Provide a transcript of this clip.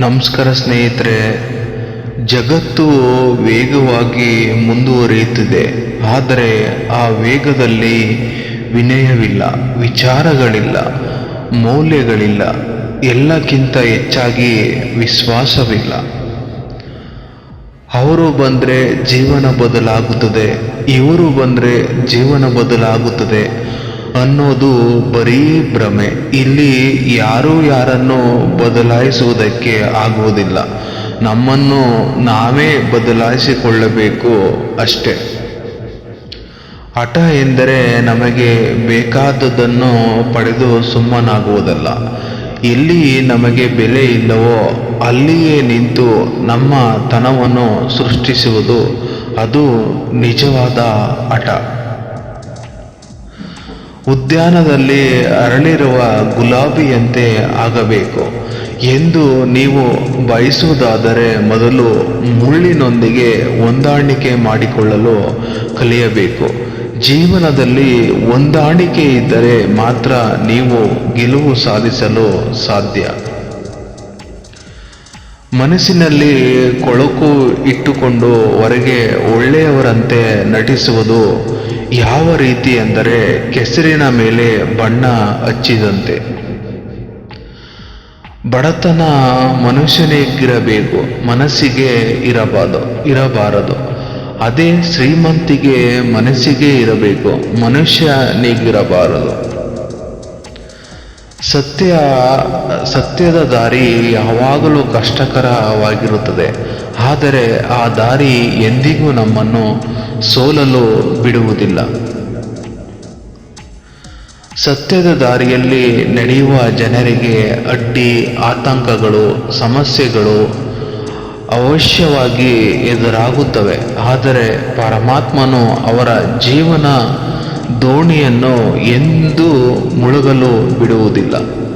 ನಮಸ್ಕಾರ ಸ್ನೇಹಿತರೆ, ಜಗತ್ತು ವೇಗವಾಗಿ ಮುಂದುವರಿಯುತ್ತಿದೆ, ಆದರೆ ಆ ವೇಗದಲ್ಲಿ ವಿನಯವಿಲ್ಲ, ವಿಚಾರಗಳಿಲ್ಲ, ಮೌಲ್ಯಗಳಿಲ್ಲ, ಎಲ್ಲಕ್ಕಿಂತ ಹೆಚ್ಚಾಗಿ ವಿಶ್ವಾಸವಿಲ್ಲ. ಅವರು ಬಂದರೆ ಜೀವನ ಬದಲಾಗುತ್ತದೆ, ಇವರು ಬಂದರೆ ಜೀವನ ಬದಲಾಗುತ್ತದೆ ಅನ್ನೋದು ಬರೀ ಭ್ರಮೆ. ಇಲ್ಲಿ ಯಾರೂ ಯಾರನ್ನು ಬದಲಾಯಿಸುವುದಕ್ಕೆ ಆಗುವುದಿಲ್ಲ. ನಮ್ಮನ್ನು ನಾವೇ ಬದಲಾಯಿಸಿಕೊಳ್ಳಬೇಕು ಅಷ್ಟೇ. ಹಠ ಎಂದರೆ ನಮಗೆ ಬೇಕಾದದ್ದನ್ನು ಪಡೆದು ಸುಮ್ಮನಾಗುವುದಲ್ಲ. ಎಲ್ಲಿ ನಮಗೆ ಬೆಲೆ ಇಲ್ಲವೋ ಅಲ್ಲಿಯೇ ನಿಂತು ನಮ್ಮ ತನವನ್ನು ಸೃಷ್ಟಿಸುವುದು ಅದು ನಿಜವಾದ ಹಠ. ಉದ್ಯಾನದಲ್ಲಿ ಅರಳಿರುವ ಗುಲಾಬಿಯಂತೆ ಆಗಬೇಕು ಎಂದು ನೀವು ಬಯಸುವುದಾದರೆ ಮೊದಲು ಮುಳ್ಳಿನೊಂದಿಗೆ ಹೊಂದಾಣಿಕೆ ಮಾಡಿಕೊಳ್ಳಲು ಕಲಿಯಬೇಕು. ಜೀವನದಲ್ಲಿ ಹೊಂದಾಣಿಕೆ ಇದ್ದರೆ ಮಾತ್ರ ನೀವು ಗೆಲುವು ಸಾಧಿಸಲು ಸಾಧ್ಯ. ಮನಸ್ಸಿನಲ್ಲಿ ಕೊಳಕು ಇಟ್ಟುಕೊಂಡು ಹೊರಗೆ ಒಳ್ಳೆಯವರಂತೆ ನಟಿಸುವುದು ಯಾವ ರೀತಿ ಎಂದರೆ ಕೆಸರಿನ ಮೇಲೆ ಬಣ್ಣ ಹಚ್ಚಿದಂತೆ. ಬಡತನ ಮನುಷ್ಯನಿಗಿರಬೇಕು ಮನಸ್ಸಿಗೆ ಇರಬಾರದು ಇರಬಾರದು. ಅದೇ ಶ್ರೀಮಂತಿಗೆ ಮನಸ್ಸಿಗೆ ಇರಬೇಕು, ಮನುಷ್ಯನಿಗಿರಬಾರದು. ಸತ್ಯ, ಸತ್ಯದ ದಾರಿ ಯಾವಾಗಲೂ ಕಷ್ಟಕರವಾಗಿರುತ್ತದೆ. ಆದರೆ ಆ ದಾರಿ ಎಂದಿಗೂ ನಮ್ಮನ್ನು ಸೋಲಲು ಬಿಡುವುದಿಲ್ಲ. ಸತ್ಯದ ದಾರಿಯಲ್ಲಿ ನಡೆಯುವ ಜನರಿಗೆ ಅಡ್ಡಿ ಆತಂಕಗಳು, ಸಮಸ್ಯೆಗಳು ಅವಶ್ಯವಾಗಿ ಎದುರಾಗುತ್ತವೆ. ಆದರೆ ಪರಮಾತ್ಮನು ಅವರ ಜೀವನ ದೋಣಿಯನ್ನು ಎಂದೂ ಮುಳುಗಲು ಬಿಡುವುದಿಲ್ಲ.